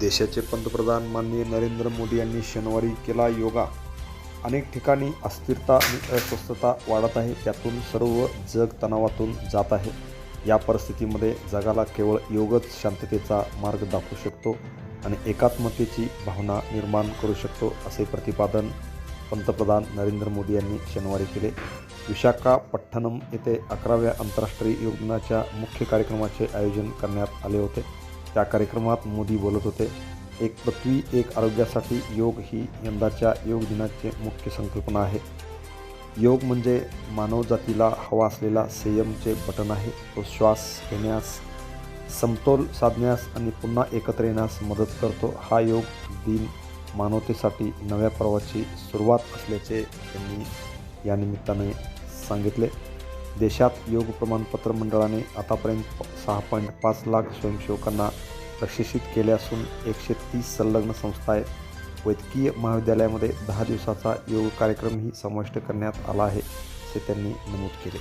देशाचे पंतप्रधान माननीय नरेंद्र मोदी यांनी शनिवारी केला योगा. अनेक ठिकाणी अस्थिरता आणि अस्वस्थता वाढत आहे. त्यातून सर्व जग तणावातून जात आहे. या परिस्थितीमध्ये जगाला केवळ योगच शांततेचा मार्ग दाखवू शकतो आणि एकात्मतेची भावना निर्माण करू शकतो असे प्रतिपादन पंतप्रधान नरेंद्र मोदी यांनी शनिवारी केले. विशाखापट्टणम येथे अकराव्या आंतरराष्ट्रीय योग दिनाच्या मुख्य कार्यक्रमाचे आयोजन करण्यात आले होते. त्या कार्यक्रमात मोदी बोलत होते. एक पृथ्वी एक आरोग्यासाठी योग ही यंदाच्या योग दिनाची मुख्य संकल्पना आहे. योग म्हणजे मानवजातीला हवा असलेला संयमचे बटन आहे. तो श्वास घेण्यास समतोल साधण्यास आणि पुन्हा एकत्र येण्यास मदत करतो. हा योग दिन मानवतेसाठी नव्या पर्वाची सुरुवात असल्याचे त्यांनी या निमित्ताने सांगितले. देशात योग प्रमाणपत्र मंडळाने आतापर्यंत सहा पॉईंट पाच लाख स्वयंसेवकांना प्रशिक्षित केले असून एकशे तीस संलग्न संस्था आहेत. वैद्यकीय महाविद्यालयामध्ये दहा दिवसाचा योग कार्यक्रमही समाविष्ट करण्यात आला आहे असे त्यांनी नमूद केले.